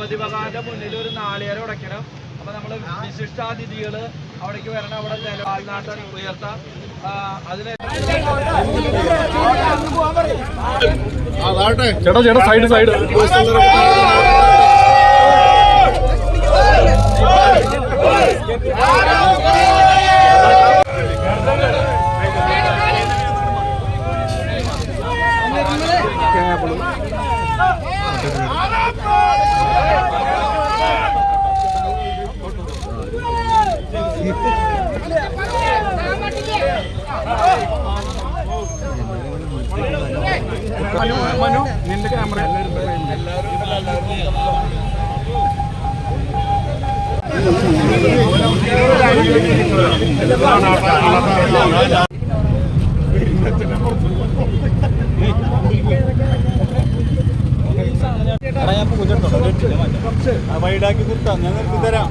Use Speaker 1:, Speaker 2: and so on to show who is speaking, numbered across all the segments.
Speaker 1: ഗണപതി ഭഗവാന്റെ മുന്നിൽ ഒരു നാളികേരം ഉടയ്ക്കണം. അപ്പൊ നമ്മൾ വിശിഷ്ടാതിഥികൾ അവിടേക്ക് വരണം. അവിടെ ജലനാട്ടം ഉയർത്താം. ആ, അതിന്
Speaker 2: ചേട്ടാ ചേട്ടാ സൈഡ് സൈഡ് മനു
Speaker 3: വൈഡാക്കി നിർത്താം. ഞാൻ നിർത്തി തരാം.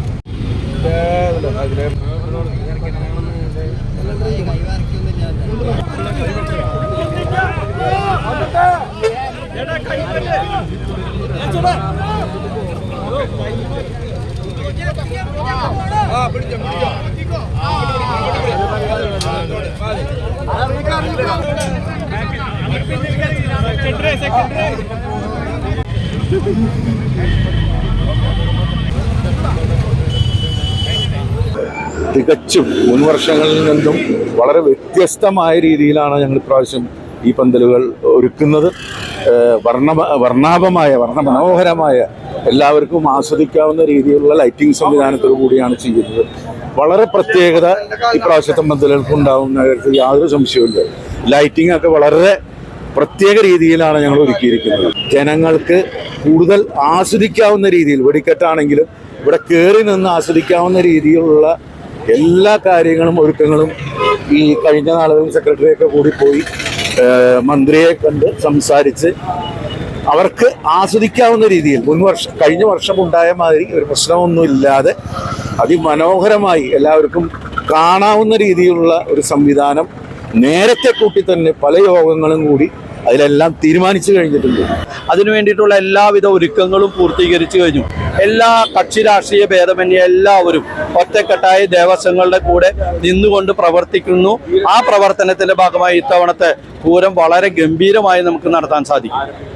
Speaker 4: സെക്കൻഡറി സെക്കൻഡറി തികച്ചും മുൻ വർഷങ്ങളിൽ നിന്നും വളരെ വ്യത്യസ്തമായ രീതിയിലാണ് ഞങ്ങൾ ഇപ്രാവശ്യം ഈ പന്തലുകൾ ഒരുക്കുന്നത്. വർണ വർണാഭമായ വർണ മനോഹരമായ എല്ലാവർക്കും ആസ്വദിക്കാവുന്ന രീതിയിലുള്ള ലൈറ്റിംഗ് സംവിധാനത്തോടു കൂടിയാണ് ചെയ്യുന്നത്. വളരെ പ്രത്യേകത ഇപ്രാവശ്യത്തെ പന്തലുകൾക്ക് ഉണ്ടാവുന്ന കാര്യത്തിൽ യാതൊരു സംശയവുമില്ല. ലൈറ്റിംഗ് ഒക്കെ വളരെ പ്രത്യേക രീതിയിലാണ് ഞങ്ങൾ ഒരുക്കിയിരിക്കുന്നത്. ജനങ്ങൾക്ക് കൂടുതൽ ആസ്വദിക്കാവുന്ന രീതിയിൽ വെടിക്കെട്ടാണെങ്കിലും ഇവിടെ കയറി നിന്ന് ആസ്വദിക്കാവുന്ന രീതിയിലുള്ള എല്ലാ കാര്യങ്ങളും ഒരുക്കങ്ങളും ഈ കഴിഞ്ഞ നാളുകളിൽ സെക്രട്ടറിയൊക്കെ കൂടി പോയി മന്ത്രിയെ കണ്ട് സംസാരിച്ച് അവർക്ക് ആസ്വദിക്കാവുന്ന രീതിയിൽ മുൻ വർഷം കഴിഞ്ഞ വർഷം ഉണ്ടായ മാതിരി ഒരു പ്രശ്നമൊന്നുമില്ലാതെ അതിമനോഹരമായി എല്ലാവർക്കും കാണാവുന്ന രീതിയിലുള്ള ഒരു സംവിധാനം നേരത്തെ കൂട്ടി തന്നെ പല യോഗങ്ങളും കൂടി അതിലെല്ലാം തീരുമാനിച്ചു കഴിഞ്ഞിട്ടുണ്ട്.
Speaker 5: അതിനു വേണ്ടിയിട്ടുള്ള എല്ലാവിധ ഒരുക്കങ്ങളും പൂർത്തീകരിച്ചു കഴിഞ്ഞു. എല്ലാ കക്ഷി രാഷ്ട്രീയ ഭേദമന്യേ എല്ലാവരും ഒറ്റക്കെട്ടായി ദേവസ്വങ്ങളുടെ കൂടെ നിന്നുകൊണ്ട് പ്രവർത്തിക്കുന്നു. ആ പ്രവർത്തനത്തിന്റെ ഭാഗമായി ഇത്തവണത്തെ പൂരം വളരെ ഗംഭീരമായി നമുക്ക് നടത്താൻ സാധിക്കും.